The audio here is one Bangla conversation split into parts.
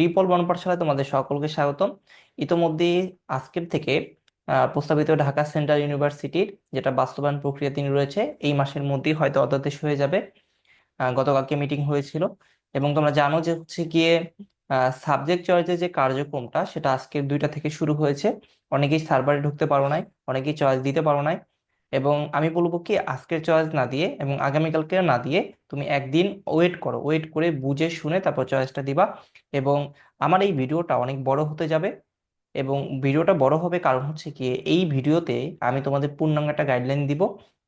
ট্রিপল বন পাঠশালায় তোমাদের সকলকে স্বাগতম। ইতোমধ্যে আজকের থেকে প্রস্তাবিত ঢাকা সেন্ট্রাল ইউনিভার্সিটির যেটা বাস্তবায়ন প্রক্রিয়া তিনি রয়েছে, এই মাসের মধ্যেই হয়তো অধ্যাদেশ হয়ে যাবে। গতকালকে মিটিং হয়েছিল এবং তোমরা জানো যে হচ্ছে গিয়ে সাবজেক্ট চয়েসের যে কার্যক্রমটা সেটা আজকের দুইটা থেকে শুরু হয়েছে। অনেকেই সার্ভারে ঢুকতে পারো নাই, অনেকেই চয়েস দিতে পারো নাই। এবং আমি বলব কি, আজকের চয়েস না দিয়ে এবং আগামীকালকে না দিয়ে তুমি একদিন ওয়েট করো ওয়েট করে বুঝে শুনে তারপর চয়েসটা দিবা এবং আমার এই ভিডিওটা অনেক বড় হতে যাবে এবং ভিডিওটা বড় হবে কারণ হচ্ছে কি, এই ভিডিওতে আমি তোমাদের পূর্ণাঙ্গ একটা গাইডলাইন দিব।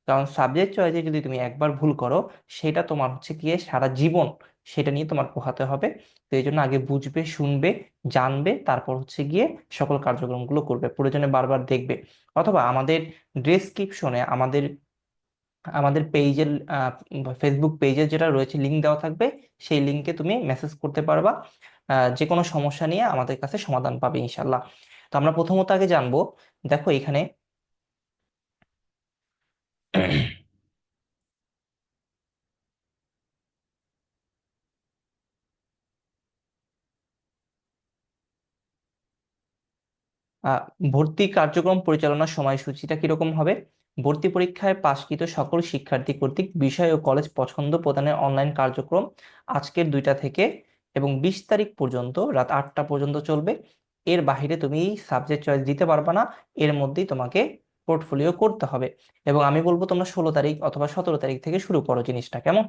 কারণ সাবজেক্ট চয়েসে যদি তুমি একবার ভুল করো, সেটা তোমার হচ্ছে কি, সারা জীবন সেটা নিয়ে তোমার পোহাতে হবে। তো এই জন্য আগে বুঝবে, শুনবে, জানবে, তারপর হচ্ছে গিয়ে সকল কার্যক্রমগুলো করবে। প্রয়োজনে বারবার দেখবে। অথবা আমাদের ডেসক্রিপশনে আমাদের আমাদের পেজের ফেসবুক পেজের যেটা রয়েছে লিঙ্ক দেওয়া থাকবে, সেই লিঙ্কে তুমি মেসেজ করতে পারবা। যে কোনো সমস্যা নিয়ে আমাদের কাছে সমাধান পাবে ইনশাল্লাহ তো আমরা প্রথমত আগে জানব, দেখো এখানে ভর্তি কার্যক্রম পরিচালনার সময়সূচিটা কীরকম হবে? ভর্তি পরীক্ষায় পাশকৃত সকল শিক্ষার্থী কর্তৃক বিষয় ও কলেজ পছন্দ প্রদানের অনলাইন কার্যক্রম আজকের দুইটা থেকে এবং বিশ তারিখ পর্যন্ত রাত আটটা পর্যন্ত চলবে। এর বাইরে তুমি সাবজেক্ট চয়েস দিতে পারবে না, এর মধ্যেই তোমাকে পোর্টফোলিও করতে হবে। এবং আমি বলব তোমরা ষোলো তারিখ অথবা সতেরো তারিখ থেকে শুরু করো জিনিসটা, কেমন?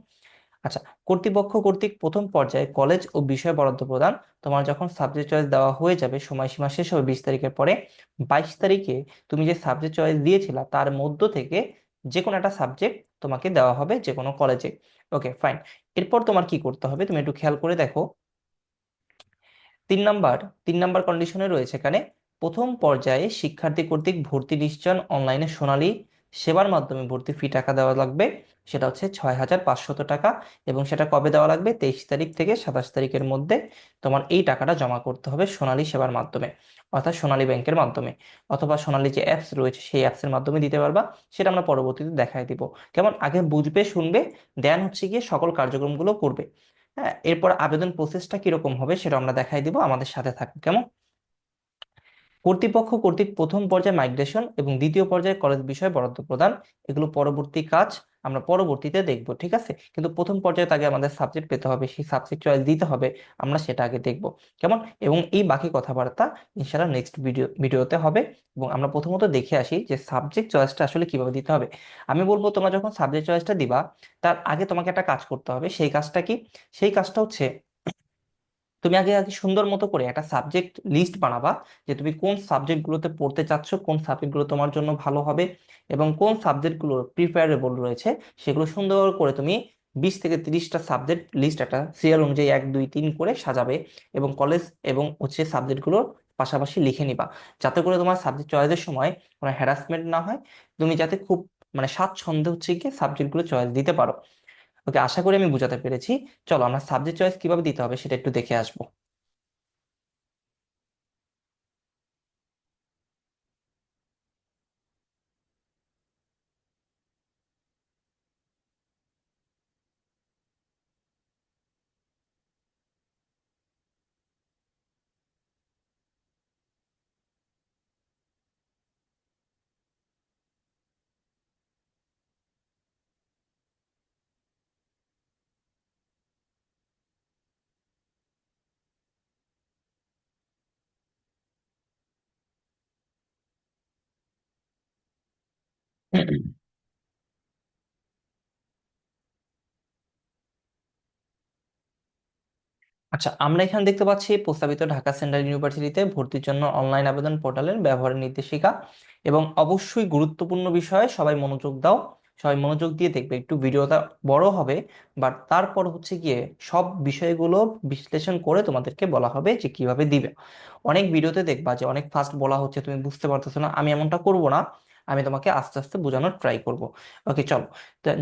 আচ্ছা কর্তৃপক্ষ কর্তৃক প্রথম পর্যায়ে কলেজ ও বিষয় বরাদ্দ প্রদান। তোমার যখন সাবজেক্ট চয়েস দেওয়া হয়ে যাবে, সময়সীমা শেষ হবে বিশ তারিখের পরে, বাইশ তারিখে তুমি যে সাবজেক্ট চয়েস দিয়েছিলা, তার মধ্য থেকে যে কোনো একটা সাবজেক্ট তোমাকে দেওয়া হবে যে কোনো কলেজে ওকে ফাইন এরপর তোমার কি করতে হবে? তুমি একটু খেয়াল করে দেখো। তিন নাম্বার তিন নাম্বার কন্ডিশনে রয়েছে এখানে, প্রথম পর্যায়ে শিক্ষার্থী কর্তৃক ভর্তি নিশ্চয়ন অনলাইনে সোনালী সেবার মাধ্যমে ভর্তি ফি টাকা দেওয়া লাগবে। সেটা হচ্ছে ছয় হাজার পাঁচশত টাকা এবং সেটা কবে দেওয়া লাগবে? তেইশ তারিখ থেকে সাতাশ তারিখের মধ্যে তোমার এই টাকাটা জমা করতে হবে সোনালী সেবার মাধ্যমে, অর্থাৎ সোনালী ব্যাংকের মাধ্যমে। অথবা সোনালী যে অ্যাপস রয়েছে সেই অ্যাপসের মাধ্যমে দিতে পারবা, সেটা আমরা পরবর্তীতে দেখাই দিব। কেমন? আগে বুঝবে, শুনবে দেন হচ্ছে গিয়ে সকল কার্যক্রমগুলো করবে। হ্যাঁ এরপর আবেদন প্রসেসটা কীরকম হবে সেটা আমরা দেখাই দিব, আমাদের সাথে থাকবে। কেমন? কর্তৃপক্ষ কর্তৃক প্রথম পর্যায়ে মাইগ্রেশন এবং দ্বিতীয় পর্যায়ে কলেজ বিষয় বরাদ্দ প্রদান। এগুলো পরবর্তী কাজ, আমরা পরবর্তীতে দেখব, ঠিক আছে? কিন্তু প্রথম পর্যায়ে আগে আমাদের সাবজেক্ট পেতে হবে, সেই সাবজেক্ট চয়েস দিতে হবে, আমরা সেটা আগে দেখব। কেমন? এবং এই বাকি কথাবার্তা ইনশাআল্লাহ নেক্সট ভিডিও ভিডিওতে হবে। এবং আমরা প্রথমত দেখে আসি যে সাবজেক্ট চয়েসটা আসলে কীভাবে দিতে হবে। আমি বলব, তোমরা যখন সাবজেক্ট চয়েসটা দিবা, তার আগে তোমাকে একটা কাজ করতে হবে। সেই কাজটা কি? সেই কাজটা হচ্ছে তুমি আগে আগে সুন্দর মতো করে একটা সাবজেক্ট লিস্ট বানাবা যে তুমি কোন সাবজেক্টগুলোতে পড়তে চাচ্ছ, কোন সাবজেক্টগুলো তোমার জন্য ভালো হবে এবং কোন সাবজেক্টগুলো প্রিফারেবল রয়েছে সেগুলো সুন্দর করে তুমি বিশ থেকে তিরিশটা সাবজেক্ট লিস্ট একটা সিরিয়াল অনুযায়ী এক, দুই, তিন করে সাজাবে এবং কলেজ এবং হচ্ছে সাবজেক্টগুলো পাশাপাশি লিখে নিবা। যাতে করে তোমার সাবজেক্ট চয়েসের সময় কোনো হ্যারাসমেন্ট না হয়। তুমি যাতে খুব মানে স্বাচ্ছন্দ্যে হচ্ছে গিয়ে সাবজেক্টগুলো চয়েস দিতে পারো। ওকে, আশা করি আমি বোঝাতে পেরেছি। চলো, আমরা সাবজেক্ট চয়েস কীভাবে দিতে হবে সেটা একটু দেখে আসব। আচ্ছা আমরা এখানে দেখতে পাচ্ছি প্রস্তাবিত ঢাকা সেন্ট্রাল ইউনিভার্সিটিতে ভর্তির জন্য অনলাইন আবেদন পোর্টালের ব্যবহারের নির্দেশিকা এবং অবশ্যই গুরুত্বপূর্ণ বিষয়ে সবাই মনোযোগ দাও। সবাই মনোযোগ দিয়ে দেখবে, একটু ভিডিওটা বড় হবে, বাট তারপর হচ্ছে গিয়ে সব বিষয়গুলো বিশ্লেষণ করে তোমাদেরকে বলা হবে যে কীভাবে দিবে। অনেক ভিডিওতে দেখবা যে অনেক ফাস্ট বলা হচ্ছে, তুমি বুঝতে পারতেছো না, আমি এমনটা করব না। আমি তোমাকে আস্তে আস্তে বোঝানোর ট্রাই করব। ওকে চলো।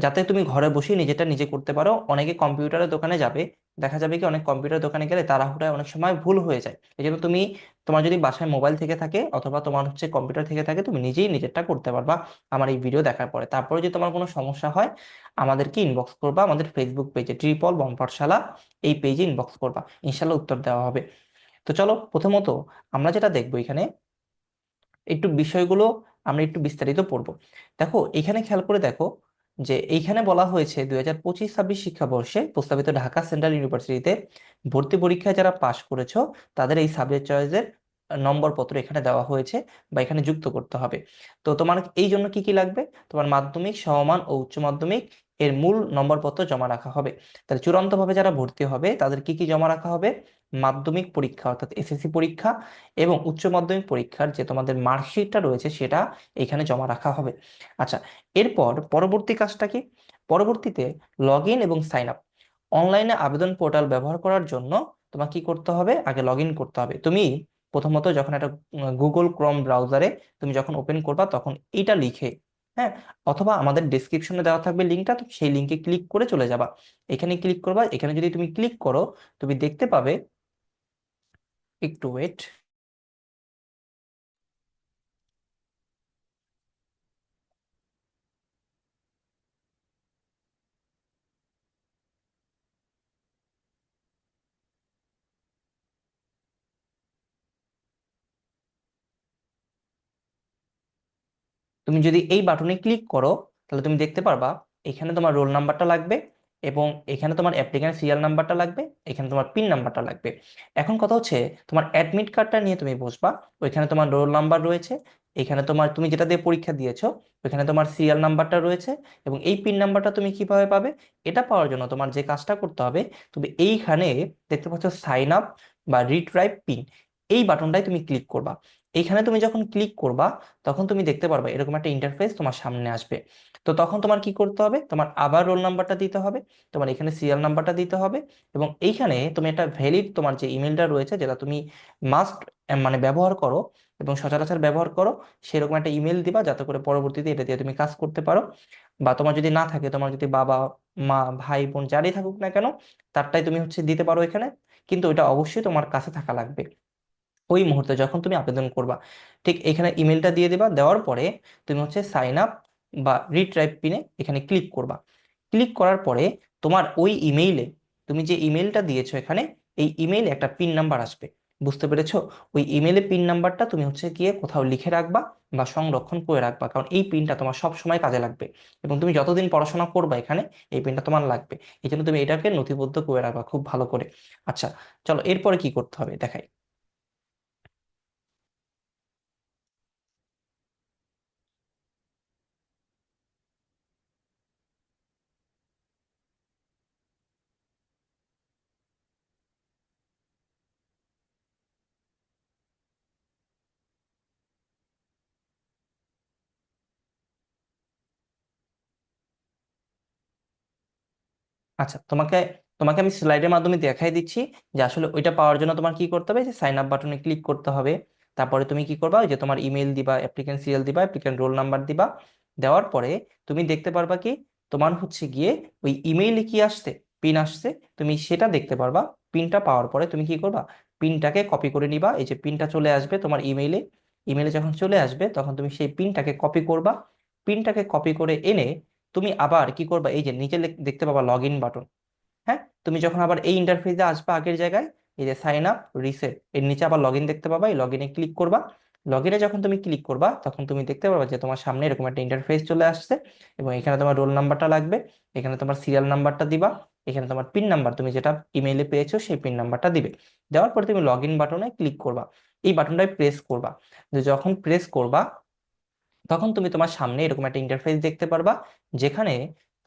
যাতে তুমি ঘরে বসে নিজেটা নিজে করতে পারো, অনেকে কম্পিউটারের দোকানে যাবে, দেখা যাবে কি অনেক কম্পিউটার দোকানে গেলে তাড়াহুড়ায় অনেক সময় ভুল হয়ে যায়। এই জন্য তুমি, তোমার যদি বাসায় মোবাইল থেকে থাকে অথবা তোমার হচ্ছে কম্পিউটার থেকে থাকে, তুমি নিজেই নিজেরটা করতে পারবা আমার এই ভিডিও দেখার পরে। তারপরে যদি তোমার কোনো সমস্যা হয় আমাদেরকে ইনবক্স করবা? আমাদের ফেসবুক পেজে ট্রিপল বন এই পেজে ইনবক্স করবা। ইনশাল্লাহ উত্তর দেওয়া হবে। তো চলো, প্রথমত আমরা যেটা দেখব এখানে, একটু বিষয়গুলো আমরা একটু বিস্তারিত পড়ব। দেখো, এখানে খেয়াল করে দেখো যে এইখানে বলা হয়েছে দুই হাজার পঁচিশ ছাব্বিশ শিক্ষাবর্ষে প্রস্তাবিত ঢাকা সেন্ট্রাল ইউনিভার্সিটিতে ভর্তি পরীক্ষায় যারা পাশ করেছ, তাদের এই সাবজেক্ট চয়েসের নম্বরপত্র এখানে দেওয়া হয়েছে বা এখানে যুক্ত করতে হবে। তো তোমার এই জন্য কি কি লাগবে? তোমার মাধ্যমিক, সমমান ও উচ্চ মাধ্যমিক এর মূল নম্বরপত্র জমা রাখা হবে। তাহলে চূড়ান্তভাবে যারা ভর্তি হবে, তাদের কি কি জমা রাখা হবে? মাধ্যমিক পরীক্ষা, অর্থাৎ এসএসসি পরীক্ষা এবং উচ্চ মাধ্যমিক পরীক্ষার যে তোমাদের মার্কশিটটা রয়েছে, সেটা এখানে জমা রাখা হবে। আচ্ছা এরপর পরবর্তী কাজটা কি? পরবর্তীতে লগ ইন এবং সাইন আপ অনলাইনে আবেদন পোর্টাল ব্যবহার করার জন্য তোমাকে কি করতে হবে? আগে লগ করতে হবে। তুমি প্রথমত যখন একটা গুগল ক্রোম ব্রাউজারে তুমি যখন ওপেন করবা, তখন এটা লিখে হ্যাঁ অথবা আমাদের ডিসক্রিপশনে দেওয়া থাকবে লিঙ্কটা তো সেই লিঙ্কে ক্লিক করে চলে যাবা। এখানে ক্লিক করবা, এখানে যদি তুমি ক্লিক করো, তুমি দেখতে পাবে, একটু ওয়েট তুমি যদি এই বাটনে ক্লিক করো, তাহলে তুমি দেখতে পারবা এখানে তোমার রোল নাম্বারটা লাগবে এবং এখানে তোমার অ্যাপ্লিকেন্ট সিরিয়াল নাম্বারটা লাগবে, এখানে তোমার পিন নাম্বারটা লাগবে। এখন কথা হচ্ছে তোমার অ্যাডমিট কার্ডটা নিয়ে তুমি বসবা, ওইখানে তোমার রোল নাম্বার রয়েছে, এখানে তোমার তুমি যেটা দিয়ে পরীক্ষা দিয়েছ, ওইখানে তোমার সিরিয়াল নাম্বারটা রয়েছে এবং এই পিন নাম্বারটা তুমি কীভাবে পাবে, এটা পাওয়ার জন্য তোমার যে কাজটা করতে হবে, তুমি এইখানে দেখতে পাচ্ছ সাইন আপ বা রিট্রাইভ পিন, এই বাটনটাই তুমি ক্লিক করবা। এইখানে তুমি যখন ক্লিক করবা, তখন তুমি দেখতে পারবে এরকম একটা ইন্টারফেস তোমার সামনে আসবে। তো তখন তোমার কি করতে হবে? তোমার আবার রোল নাম্বারটা দিতে হবে, তোমার এখানে সিরিয়াল নাম্বারটা দিতে হবে এবং এইখানে তুমি একটা ভ্যালিড তোমার যে ইমেলটা রয়েছে, যেটা তুমি মাস্ট মানে ব্যবহার করো এবং সচরাচর ব্যবহার করো, সেরকম একটা ইমেল দিবা যাতে করে পরবর্তীতে এটা দিয়ে তুমি কাজ করতে পারো। বা তোমার যদি না থাকে, তোমার যদি বাবা, মা, ভাই, বোন যারই থাকুক না কেন, তারটাই তুমি হচ্ছে দিতে পারো এখানে। কিন্তু ওইটা অবশ্যই তোমার কাছে থাকা লাগবে। ওই মুহূর্তে যখন তুমি আবেদন করবা, ঠিক এখানে ইমেলটা দিয়ে দিবা, দেওয়ার পরে তুমি হচ্ছে সাইন আপ বা রিট্রাইভ পিনে এখানে ক্লিক করবা। ক্লিক করার পরে তোমার ওই ইমেইলে তুমি যে ইমেলটা দিয়েছ এখানে, এই ইমেইলে একটা পিন নাম্বার আসবে। বুঝতে পেরেছ? ওই ইমেলে পিন নাম্বারটা তুমি হচ্ছে গিয়ে কোথাও লিখে রাখবা বা সংরক্ষণ করে রাখবা, কারণ এই পিনটা তোমার সব সময় কাজে লাগবে এবং তুমি যতদিন পড়াশোনা করবা এখানে, এই পিনটা তোমার লাগবে। এই জন্য তুমি এটাকে নথিবদ্ধ করে রাখবা খুব ভালো করে। আচ্ছা চলো এরপরে কি করতে হবে? দেখাই। আচ্ছা তোমাকে তোমাকে আমি স্লাইডের মাধ্যমে দেখাই দিচ্ছি যে আসলে ওইটা পাওয়ার জন্য তোমার কি করতে হবে? যে সাইন আপ বাটনে ক্লিক করতে হবে। তারপরে তুমি কি করবা? ওই যে তোমার ইমেল দিবা অ্যাপ্লিকেন্ট সিরিয়াল দিবা অ্যাপ্লিকেন্ট রোল নাম্বার দিবা। দেওয়ার পরে তুমি দেখতে পারবা কি? তোমার হচ্ছে গিয়ে ওই ইমেইলে কি আসছে? পিন আসছে। তুমি সেটা দেখতে পারবা। পিনটা পাওয়ার পরে তুমি কি করবা? পিনটাকে কপি করে নিবা। এই যে পিনটা চলে আসবে তোমার ইমেইলে ইমেইলে যখন চলে আসবে, তখন তুমি সেই পিনটাকে কপি করবা। পিনটাকে কপি করে এনে তুমি আবার কি করবা? এই যে নিচে দেখতে পাবা লগ ইন বাটন হ্যাঁ? তুমি যখন আবার এই ইন্টারফেসে আসবে আগের জায়গায়, এই যে সাইন আপ রিসেট এর নিচে আবার লগ ইন দেখতে পাবা। এই লগ ইনে ক্লিক করবা। লগ ইনে যখন তুমি ক্লিক করবা, তখন তুমি দেখতে পারবা যে তোমার সামনে এরকম একটা ইন্টারফেস চলে আসছে এবং এখানে তোমার রোল নাম্বারটা লাগবে। এখানে তোমার সিরিয়াল নাম্বারটা দিবা। এখানে তোমার পিন নাম্বার তুমি যেটা ইমেইলে পেয়েছ সেই পিন নাম্বারটা দিবে। দেওয়ার পরে তুমি লগ ইন বাটনে ক্লিক করবা। এই বাটনটায় প্রেস করবা। যখন প্রেস করবা তখন তুমি তোমার সামনে এরকম একটা ইন্টারফেস দেখতে পারবা, যেখানে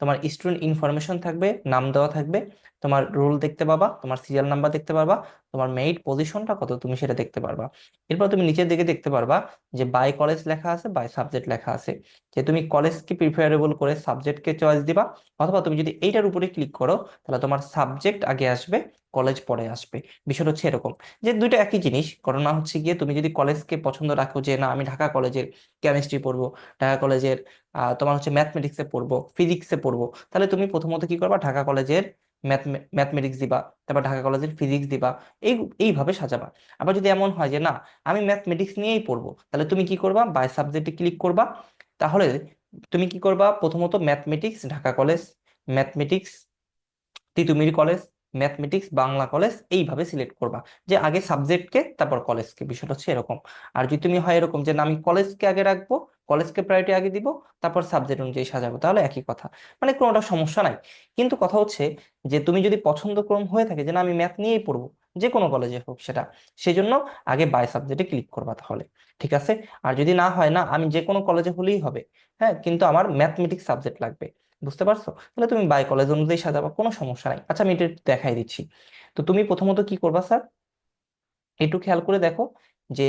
তোমার স্টুডেন্ট ইনফরমেশন থাকবে, নাম দেওয়া থাকবে, তোমার রোল দেখতে পাবা, তোমার সিরিয়াল নাম্বার দেখতে পারবা তোমার মেরিট পজিশনটা কত তুমি সেটা দেখতে পারবা। এরপর তুমি নিচের দিকে দেখতে পারবা যে বাই কলেজ লেখা আছে বাই সাবজেক্ট লেখা আছে। যে তুমি কলেজকে প্রিফারেবল করে সাবজেক্টকে চয়েস দিবা, অথবা তুমি যদি এইটার উপরে ক্লিক করো, তাহলে তোমার সাবজেক্ট আগে আসবে কলেজ পরে আসবে। বিষয়টা হচ্ছে এরকম। যে দুইটা একই জিনিস ঘটনা হচ্ছে গিয়ে তুমি যদি কলেজকে পছন্দ রাখো যে, না, আমি ঢাকা কলেজের কেমিস্ট্রি পড়ব, ঢাকা কলেজের তোমার হচ্ছে ম্যাথমেটিক্সে পড়ব ফিজিক্সে পড়ব, তাহলে তুমি প্রথমত কি করবা? ঢাকা কলেজের ম্যাথমেটিক্স দিবা, তারপর ঢাকা কলেজের ফিজিক্স দিবা, এই, এইভাবে সাজাবা। আবার যদি এমন হয় যে, না, আমি ম্যাথমেটিক্স নিয়েই পড়ব তাহলে তুমি কি করবা? বাই সাবজেক্টে ক্লিক করবা। তাহলে তুমি কি করবা? প্রথমত mathematics Dhaka college mathematics Titumir college mathematics Bangla college, এইভাবে সিলেক্ট করবা। যে আগে সাবজেক্টকে তারপর কলেজকে বিষয়টা হচ্ছে এরকম। আর যদি তুমি হয় এরকম যে, না, আমি কলেজকে আগে রাখব কলেজকে প্রায়োরিটি আগে দিব, তারপর সাবজেক্ট অনুযায়ী সাজাবো, তাহলে একই কথা। মানে কোনোটা সমস্যা নাই। কিন্তু কথা হচ্ছে যে, তুমি যদি পছন্দক্রম হয়ে থাকে যে, না, আমি ম্যাথ নিয়েই পড়ব যে কোনো কলেজে হোক সেটা, সেজন্য আগে বাই সাবজেক্টে ক্লিক করবা তাহলে, ঠিক আছে? আর যদি না হয়, না, আমি যে কোনো কলেজে হলেই হবে হ্যাঁ কিন্তু আমার ম্যাথমেটিক্স সাবজেক্ট লাগবে, বুঝতে পারছ? তাহলে তুমি বাই কলেজ অনুযায়ী সাজাবা, কোনো সমস্যা নাই। আচ্ছা আমি এটা দেখাই দিচ্ছি। তো তুমি প্রথমত কি করবা স্যার একটু খেয়াল করে দেখো যে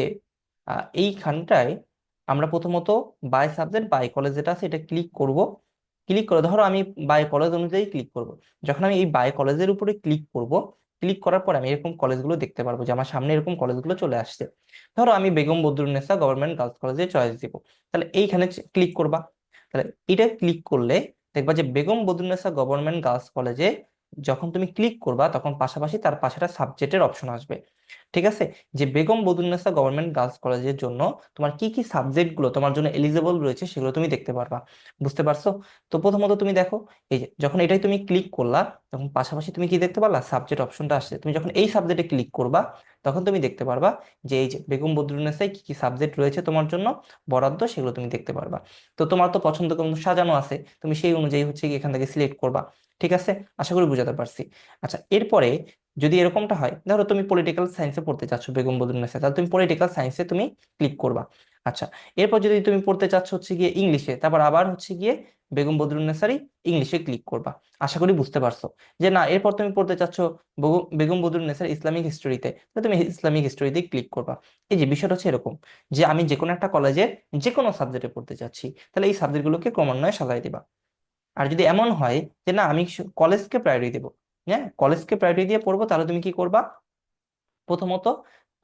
এইখানটায় আমরা প্রথমত বাই সাবজেক্ট বাই কলেজ যেটা আছে, এটা ক্লিক করব। ক্লিক করে, ধরো আমি বাই কলেজ অনুযায়ী ক্লিক করব। যখন আমি এই বাই কলেজের উপরে ক্লিক করব ক্লিক করার পর আমি এরকম কলেজগুলো দেখতে পারব যে আমার সামনে এরকম কলেজগুলো চলে আসছে। ধরো আমি বেগম বদরুন্নেসা গভর্নমেন্ট গার্লস কলেজে চয়েস দিব। তাহলে এইখানে ক্লিক করবা। তাহলে এটা ক্লিক করলে দেখবা যে বেগম বদরুন্নেসা গভর্নমেন্ট গার্লস কলেজে যখন তুমি ক্লিক করবা, তখন পাশাপাশি তার পাশে একটা সাবজেক্টের অপশন আসবে। ঠিক আছে? যে বেগম বদরুন্নেসা গভর্নমেন্ট গার্লস কলেজের জন্য তোমার কি কি সাবজেক্টগুলো তোমার জন্য এলিজিবল রয়েছে সেগুলো তুমি দেখতে পারবা। বুঝতে পারছ? তো প্রথমত তুমি দেখো, এই যে যখন এটাই তুমি ক্লিক করলা, তখন পাশাপাশি তুমি কি দেখতে পারলা? সাবজেক্ট অপশনটা আসছে। তুমি যখন এই সাবজেক্টে ক্লিক করবা, তখন তুমি দেখতে পারবা যে এই যে বেগম বদরুন্নেসায় কি কি সাবজেক্ট রয়েছে তোমার জন্য বরাদ্দ সেগুলো তুমি দেখতে পারবা। তো তোমার তো পছন্দ কোনো সাজানো আছে, তুমি সেই অনুযায়ী হচ্ছে কি এখান থেকে সিলেক্ট করবা। ঠিক আছে? আশা করি বুঝাতে পারছি। আচ্ছা এরপরে যদি এরকমটা হয়, ধরো তুমি পলিটিক্যাল সায়েন্সে পড়তে চাচ্ছ, বেগম বদরুন্নেসা তাহলে তুমি পলিটিক্যাল সায়েন্সে তুমি ক্লিক করবা। আচ্ছা এরপর যদি তুমি পড়তে চাচ্ছ হচ্ছে গিয়ে ইংলিশে তারপর আবার হচ্ছে গিয়ে বেগম বদরুন্নেসারই ইংলিশে ক্লিক করবা। আশা করি বুঝতে পারছ যে না, এরপর তুমি পড়তে চাচ্ছ বগু- বেগম বদরুন্নেসার ইসলামিক হিস্টোরিতে তাহলে তুমি ইসলামিক হিস্টোরিতে ক্লিক করবা। এই যে বিষয়টা হচ্ছে এরকম যে আমি যে কোনো একটা কলেজে যে কোনো সাবজেক্টে পড়তে চাচ্ছি, তাহলে এই সাবজেক্টগুলোকে ক্রমান্বয়ে সাজাই দিবা। আর যদি এমন হয় যে না, আমি কলেজকে প্রায়োরিটি দেবো হ্যাঁ? কলেজকে প্রায়োরিটি দিয়ে পড়ব, তাহলে তুমি কি করবা? প্রথমত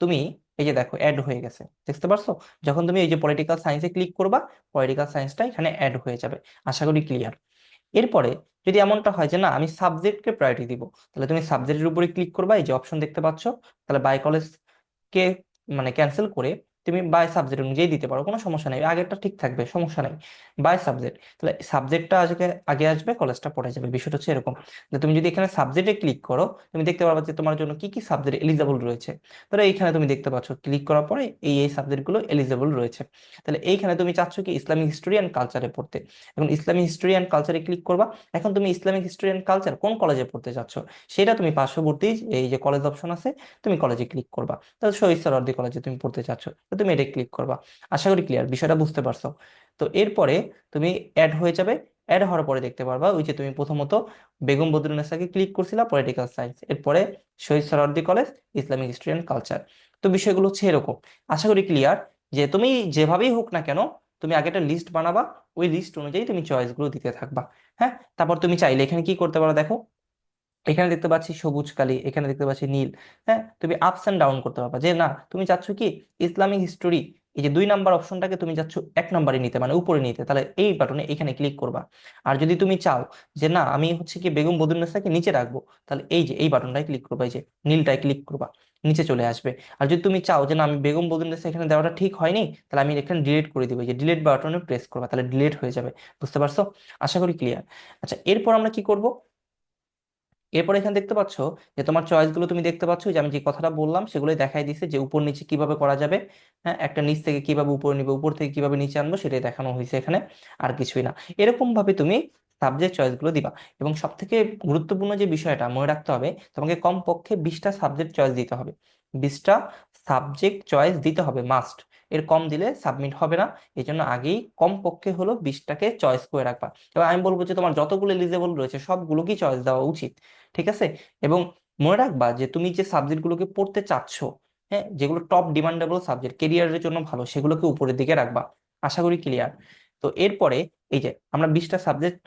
তুমি এই যে দেখো অ্যাড হয়ে গেছে, দেখতে পারছ? যখন তুমি এই যে পলিটিক্যাল সায়েন্সে ক্লিক করবা পলিটিক্যাল সায়েন্সটা এখানে অ্যাড হয়ে যাবে, আশা করি ক্লিয়ার এরপরে যদি এমনটা হয় যে না, আমি সাবজেক্টকে প্রায়োরিটি দিব, তাহলে তুমি সাবজেক্টের উপরে ক্লিক করবা, এই যে অপশন দেখতে পাচ্ছ, তাহলে বাই কলেজকে মানে ক্যান্সেল করে তুমি বাই সাবজেক্ট অনুযায়ী দিতে পারো, কোনো সমস্যা নেই, আগেরটা ঠিক থাকবে, সমস্যা নেই বাই সাবজেক্ট তাহলে সাবজেক্টটা আজকে আগে আসবে কলেজটা পড়ে যাবে, বিষয়টা হচ্ছে এরকম, যে তুমি যদি এখানে সাবজেক্টে ক্লিক করো, তুমি দেখতে পারবে যে তোমার জন্য কি কি সাবজেক্ট এলিজিবল রয়েছে, তাহলে এইখানে তুমি দেখতে পাচ্ছ ক্লিক করার পরে এই এই সাবজেক্টগুলো এলিজিবল রয়েছে, তাহলে এইখানে তুমি চাচ্ছ কি ইসলামিক হিস্টোরি অ্যান্ড কালচারে পড়তে, এখন ইসলামিক হিস্টোরি অ্যান্ড কালচারে ক্লিক করবা, এখন তুমি ইসলামিক হিস্টোরি অ্যান্ড কালচার কোন কলেজে পড়তে চাচ্ছ, সেটা তুমি পার্শ্ববর্তী, এই যে কলেজ অপশন আছে, তুমি কলেজে ক্লিক করবা, তাহলে শহীদ সরওয়ার্দী কলেজে তুমি পড়তে চাচ্ছ তো তুমি এটা ক্লিক করবা। আশা করি ক্লিয়ার বিষয়টা বুঝতে পারছ। তো এরপরে তুমি অ্যাড হয়ে যাবে। অ্যাড হওয়ার পরে দেখতে পারবা ওই যে তুমি প্রথমত বেগম বদরুন্নেসাকে ক্লিক করছিলা পলিটিক্যাল সায়েন্স এরপরে Shahid Suhrawardy college Islamic history and culture তো বিষয়গুলো হচ্ছে এরকম। আশা করি ক্লিয়ার যে তুমি যেভাবেই হোক না কেন তুমি আগে একটা লিস্ট বানাবা, ওই লিস্ট অনুযায়ী তুমি চয়েসগুলো দিতে থাকবা। হ্যাঁ? তারপর তুমি চাইলে এখানে কি করতে পারো দেখো এখানে দেখতে পাচ্ছি সবুজ কালি, এখানে দেখতে পাচ্ছি নীল। হ্যাঁ তুমি আপস এন্ড ডাউন করতে পারবা যে না, তুমি চাচ্ছ কি ইসলামিক হিস্টোরি এই যে দুই নাম্বার অপশনটাকে তুমি চাচ্ছ এক নাম্বারে নিতে মানে উপরে নিতে, তাহলে এই বাটনে এখানে ক্লিক করবা। আর যদি তুমি চাও যে না, আমি হচ্ছে কি বেগম বদরুন্নেসাকে নিচে রাখব, তাহলে এই যে, এই বাটনটায় ক্লিক করবা, এই যে নীলটায় ক্লিক করবা, নিচে চলে আসবে। আর যদি তুমি চাও যে না, আমি বেগম বদরুন্নেসা এখানে দেওয়াটা ঠিক হয়নি, তাহলে আমি এখানে ডিলিট করে দিব যে ডিলিট বাটনে প্রেস করবা, তাহলে ডিলিট হয়ে যাবে, বুঝতে পারছ? আশা করি ক্লিয়ার আচ্ছা এরপর আমরা কি করব? এরপর এখানে দেখতে পাচ্ছ যে তোমার চয়েসগুলো তুমি দেখতে পাচ্ছ যে আমি যে কথাটা বললাম সেগুলোই দেখাই দিছে যে উপর নিচে কীভাবে করা যাবে। হ্যাঁ একটা নিচ থেকে কীভাবে উপরে নিবে, উপর থেকে কীভাবে নিচে আনব সেটাই দেখানো হয়েছে এখানে, আর কিছুই না। এরকম ভাবে তুমি সাবজেক্ট চয়েসগুলো দিবা। এবং সব থেকে গুরুত্বপূর্ণ যে বিষয়টা মনে রাখতে হবে, তোমাকে কমপক্ষে বিশটা সাবজেক্ট চয়েস দিতে হবে। বিশটা সাবজেক্ট চয়েস দিতে হবে মাস্ট এর কম দিলে সাবমিট হবে না এই জন্য আগেই কমপক্ষে হলো বিশটাকে চয়েস করে রাখবা। এবার আমি বলব যে তোমার যতগুলো এলিজেবল রয়েছে, সবগুলোকেই চয়েস দেওয়া উচিত। ঠিক আছে? এবং মনে রাখবা যে তুমি যে সাবজেক্টগুলোকে পড়তে চাচ্ছ হ্যাঁ? যেগুলো টপ ডিমান্ডেবল সাবজেক্ট কেরিয়ারের জন্য ভালো, সেগুলোকে উপরের দিকে রাখবা। আশা করি ক্লিয়ার তো এরপরে এই যে আমরা বিশটা সাবজেক্ট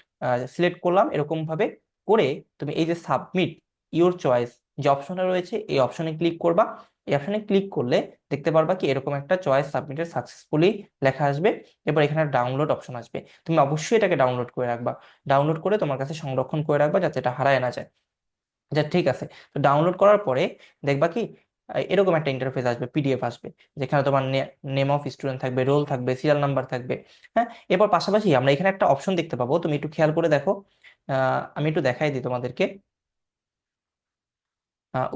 সিলেক্ট করলাম এরকম ভাবে করে তুমি এই যে সাবমিট ইওর চয়েস যে অপশনটা রয়েছে, এই অপশনে ক্লিক করবা। এই অপশনে ক্লিক করলে দেখতে পারবা কি এরকম একটা চয়েস সাবমিটেড সাকসেসফুলি লেখা আসবে। এবার এখানে ডাউনলোড অপশন আসবে। তুমি অবশ্যই এটাকে ডাউনলোড করে রাখবা। ডাউনলোড করে তোমার কাছে সংরক্ষণ করে রাখবা যাতে এটা হারায় না যায়। আচ্ছা ঠিক আছে। তো ডাউনলোড করার পরে দেখবা কি এরকম একটা ইন্টারফেস আসবে পিডিএফ আসবে, যেখানে তোমার নেম অফ স্টুডেন্ট থাকবে রোল থাকবে সিরিয়াল নাম্বার থাকবে হ্যাঁ? এরপর পাশাপাশি আমরা এখানে একটা অপশন দেখতে পাবো। তুমি একটু খেয়াল করে দেখো আমি একটু দেখাই দিই তোমাদেরকে।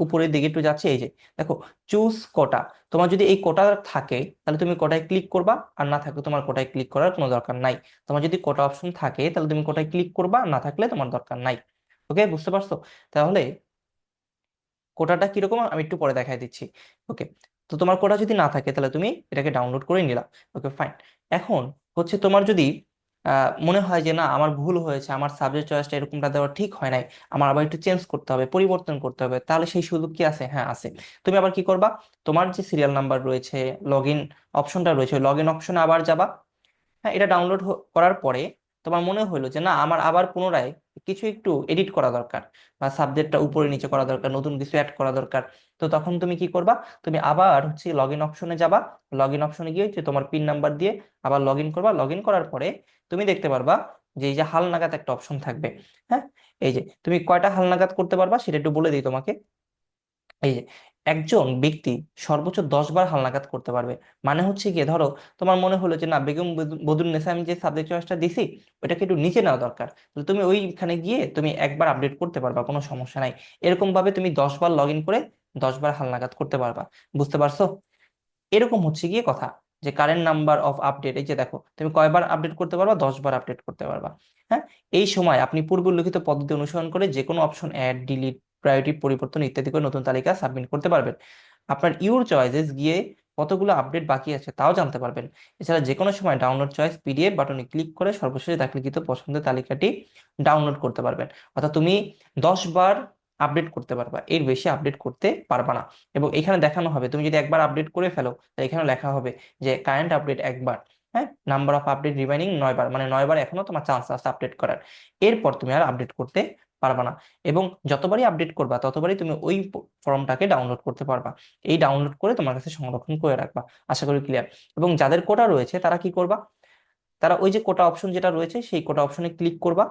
উপরের দিকে একটু যাচ্ছে, এই যে, দেখো চুজ কোটা তোমার যদি এই কোটা থাকে, তাহলে তুমি কোটায় ক্লিক করবা, আর না থাকলে তোমার কোটায় ক্লিক করার কোনো দরকার নাই। তোমার যদি কোটা অপশন থাকে, তাহলে তুমি কোটায় ক্লিক করবা না থাকলে তোমার দরকার নাই। ওকে বুঝতে পারছ? তাহলে কোটাটা কীরকম? আমি একটু পরে দেখাই দিচ্ছি। ওকে তো তোমার কোটা যদি না থাকে, তাহলে তুমি এটাকে ডাউনলোড করে নিলা। ওকে ফাইন এখন হচ্ছে তোমার যদি মনে হয় যে না, আমার ভুল হয়েছে, আমার সাবজেক্ট চয়েসটা এরকমটা দেওয়া ঠিক হয় নাই, আমার আবার একটু চেঞ্জ করতে হবে, পরিবর্তন করতে হবে, তাহলে সেই সুযোগ কি আছে? হ্যাঁ আছে। তুমি আবার কি করবা? তোমার যে সিরিয়াল নাম্বার রয়েছে লগ ইন অপশনটা রয়েছে লগ ইন অপশনে আবার যাবা। হ্যাঁ এটা ডাউনলোড করার পরে তোমার মনে হলো যে না, আমার আবার পুনরায় কিছু একটু এডিট করা দরকার বা সাবজেক্টটা উপরে নিচে করা দরকার, নতুন কিছু অ্যাড করা দরকার। তো তখন তুমি কি করবা? তুমি আবার হচ্ছে লগ ইন অপশনে যাবা। লগ ইন অপশনে গিয়ে হচ্ছে তোমার পিন নাম্বার দিয়ে আবার লগ ইন করবা। লগ ইন করার পরে তুমি দেখতে পারবা যে এই যে হাল নাগাদ একটা অপশন থাকবে। হ্যাঁ? এই যে, তুমি কয়টা হাল নাগাদ করতে পারবা সেটা একটু বলে দিই তোমাকে। এই যে একজন ব্যক্তি সর্বোচ্চ দশ বার হালনাগাদ করতে পারবে। মানে হচ্ছে গিয়ে ধরো, তোমার মনে হলো যে, না, বেগম বদু- বদরুন্নেসা আমি যে সাবজেক্ট চয়েসটা দিছি, ওটাকে একটু নিচে নেওয়া দরকার। তাহলে তুমি ওইখানে গিয়ে তুমি একবার আপডেট করতে পারবা, কোনো সমস্যা নাই। এরকম ভাবে তুমি দশ বার লগ ইন করে দশ বার হালনাগাদ করতে পারবা। বুঝতে পারছ? এরকম হচ্ছে গিয়ে কথা, যে কারেন্ট নাম্বার অফ আপডেট এই যে দেখো, তুমি কয়বার আপডেট করতে পারবা, দশ বার আপডেট করতে পারবা। হ্যাঁ? এই সময় আপনি পূর্ব উল্লেখিত পদ্ধতি অনুসরণ করে যে কোনো অপশন অ্যাড ডিলিট প্রায়োরিটি পরিবর্তন ইত্যাদি করে নতুন তালিকা সাবমিট করতে পারবেন। আপনার ইউর চয়েসেস গিয়ে কতগুলো আপডেট বাকি আছে তাও জানতে পারবেন। এছাড়া যে কোনো সময় ডাউনলোড চয়েস পিডিএফ বাটনে ক্লিক করে সর্বশেষে দাখিলকৃত পছন্দের তালিকাটি ডাউনলোড করতে পারবেন। অর্থাৎ তুমি দশ বার আপডেট করতে পারবা, এর বেশি আপডেট করতে পারবা না। এবং এখানে দেখানো হবে, তুমি যদি একবার আপডেট করে ফেলো, তাহলে এখানে লেখা হবে যে কারেন্ট আপডেট একবার হ্যাঁ? নাম্বার অফ আপডেট রিমাইনিং নয়বার মানে নয় বার এখনও তোমার চান্স আছে আপডেট করার। এরপর তুমি আর আপডেট করতে পারবা না। এবং যতবারই আপডেট করবা, ততবারই তুমি ওই ফর্মটাকে ডাউনলোড করতে পারবা। এই ডাউনলোড করে তোমার কাছে সংরক্ষণ করে রাখবা। আশা করি ক্লিয়ার এবং যাদের কোটা রয়েছে, তারা কি করবা? তারা ওই যে কোটা অপশন যেটা রয়েছে, সেই কোটা অপশনে ক্লিক করবা।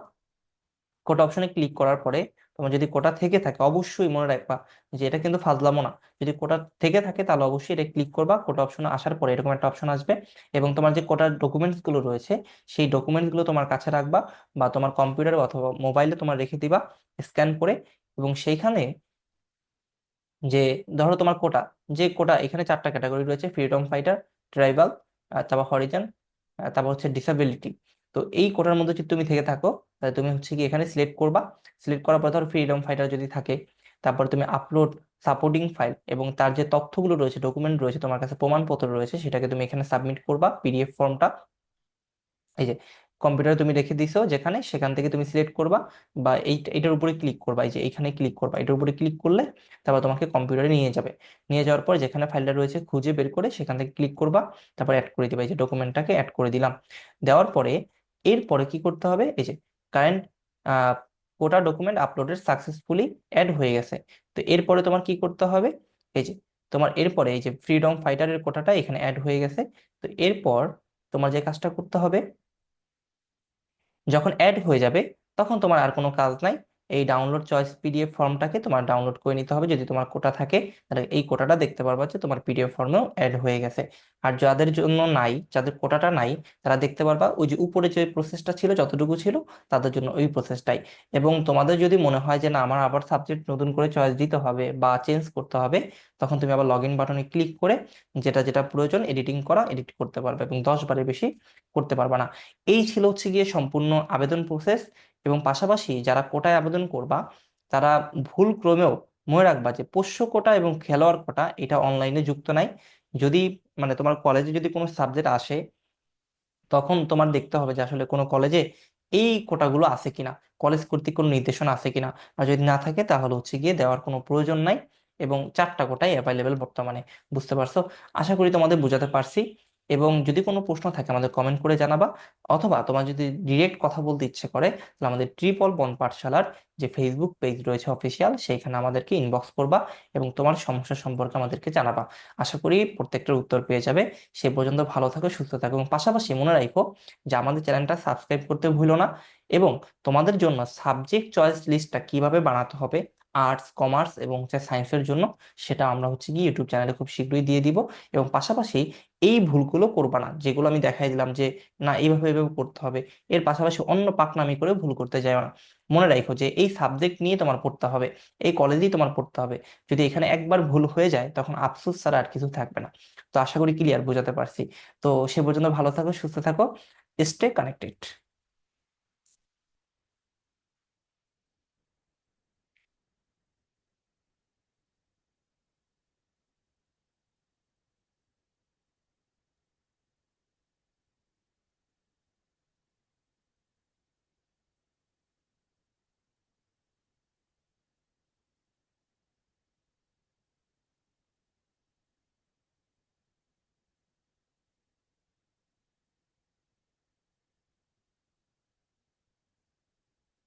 কোটা অপশনে ক্লিক করার পরে তোমার যদি কোটা থেকে থাকে, অবশ্যই মনে রাখবা যে এটা কিন্তু ফাজলামো না। যদি কোটা থেকে থাকে, তাহলে অবশ্যই এটা ক্লিক করবা। কোটা অপশন আসার পরে এরকম একটা অপশন আসবে এবং তোমার যে কোটার ডকুমেন্টসগুলো রয়েছে, সেই ডকুমেন্টসগুলো তোমার কাছে রাখবা বা তোমার কম্পিউটার অথবা মোবাইলে তোমার রেখে দিবা স্ক্যান করে এবং সেইখানে যে ধরো তোমার কোটা, যে কোটা এখানে চারটা ক্যাটাগরি রয়েছে ফ্রিডম ফাইটার ট্রাইবাল তারপর হরিজন তারপর হচ্ছে ডিসেবিলিটি তো এই কোটার মধ্যে যদি তুমি থেকে থাকো, তাহলে তুমি হচ্ছে কি এখানে সিলেক্ট করবা। সিলেক্ট করার পর ধরো ফ্রিডম ফাইটার যদি থাকে, তারপর তুমি আপলোড সাপোর্টিং ফাইল এবং তার যে তথ্যগুলো রয়েছে ডকুমেন্ট রয়েছে, তোমার কাছে প্রমাণপত্র রয়েছে, সেটাকে তুমি এখানে সাবমিট করবা পিডিএফ ফর্মটা এই যে কম্পিউটারে তুমি রেখে দিছো যেখানে, সেখান থেকে তুমি সিলেক্ট করবা বা এই, এটার উপরে ক্লিক করবা। এই যে এইখানে ক্লিক করবা, এটার উপরে ক্লিক করলে তারপর তোমাকে কম্পিউটারে নিয়ে যাবে। নিয়ে যাওয়ার পর যেখানে ফাইলটা রয়েছে খুঁজে বের করে সেখান থেকে ক্লিক করবা, তারপর অ্যাড করে দিবা। এই যে ডকুমেন্টটাকে অ্যাড করে দিলাম। দেওয়ার পরে এরপরে কি করতে হবে? এই যে current quota document uploaded successfully add হয়ে গেছে। তো এরপরে তোমার কি করতে হবে? এই যে তোমার এরপরে এই যে ফ্রিডম ফাইটারের কোটাটা এখানে অ্যাড হয়ে গেছে। তো এরপর তোমার যে কাজটা করতে হবে, যখন অ্যাড হয়ে যাবে, তখন তোমার আর কোনো কাজ নাই। এই ডাউনলোড চয়েস পিডিএফ ফর্মটাকে তোমার ডাউনলোড করে নিতে হবে। যদি তোমার কোটা থাকে, তাহলে এই কোটাটা দেখতে পারবা যে তোমার পিডিএফ ফর্মেও অ্যাড হয়ে গেছে। আর যাদের জন্য নাই, যাদের কোটাটা নাই, তারা দেখতে পারবা ওই যে উপরে যে প্রসেসটা ছিল, যতটুকু ছিল, তাদের জন্য ওই প্রসেসটাই এবং তোমাদের যদি মনে হয় যে, না, আমার আবার সাবজেক্ট নতুন করে চয়েস দিতে হবে বা চেঞ্জ করতে হবে, তখন তুমি আবার লগ ইন বাটনে ক্লিক করে যেটা যেটা প্রয়োজন এডিটিং করা এডিট করতে পারবে এবং দশ বারের বেশি করতে পারবা না। এই ছিল হচ্ছে গিয়ে সম্পূর্ণ আবেদন প্রসেস এবং পাশাপাশি যারা কোটায় আবেদন করবা, তারা ভুল ক্রমেও মনে রাখবা যে পোষ্য কোটা এবং খেলোয়াড় কোটা এটা অনলাইনে যুক্ত নাই। যদি মানে তোমার কলেজে যদি কোনো সাবজেক্ট আসে, তখন তোমার দেখতে হবে যে আসলে কোনো কলেজে এই কোটাগুলো আছে কিনা কলেজ কর্তৃক কোনো নির্দেশনা আছে কিনা। আর যদি না থাকে, তাহলে হচ্ছে গিয়ে দেওয়ার কোনো প্রয়োজন নাই এবং চারটা কোটাই অ্যাভেলেবেল বর্তমানে। বুঝতে পারছ? আশা করি তোমাদের বোঝাতে পারছি। এবং যদি কোনো প্রশ্ন থাকে আমাদের কমেন্ট করে জানাবা, অথবা তোমার যদি ডিরেক্ট কথা বলতে ইচ্ছে করে, তাহলে আমাদের ট্রিপল বন পাঠশালার যে ফেসবুক পেজ রয়েছে অফিসিয়াল সেইখানে আমাদেরকে ইনবক্স করবা এবং তোমার সমস্যা সম্পর্কে আমাদেরকে জানাবা। আশা করি প্রত্যেকটার উত্তর পেয়ে যাবে। সে পর্যন্ত ভালো থাকো, সুস্থ থাকো এবং পাশাপাশি মনে রাখো যে আমাদের চ্যানেলটা সাবস্ক্রাইব করতে ভুলো না এবং তোমাদের জন্য সাবজেক্ট চয়েস লিস্টটা কীভাবে বানাতে হবে আর্টস কমার্স এবং হচ্ছে সায়েন্সের জন্য সেটা আমরা হচ্ছে কি ইউটিউব চ্যানেলে খুব শীঘ্রই দিয়ে দিব এবং পাশাপাশি এই ভুলগুলো করবা না। যেগুলো আমি দেখাই দিলাম যে, না, এইভাবে এইভাবে করতে হবে। এর পাশাপাশি অন্য পাকনামি করে ভুল করতে যাও না। মনে রাখো যে, এই সাবজেক্ট নিয়ে তোমার পড়তে হবে, এই কলেজেই তোমার পড়তে হবে। যদি এখানে একবার ভুল হয়ে যায়, তখন আফসোস ছাড়া আর কিছু থাকবে না। তো আশা করি ক্লিয়ার বোঝাতে পারছি। তো সে পর্যন্ত ভালো থাকো, সুস্থ থাকো স্টে কানেক্টেড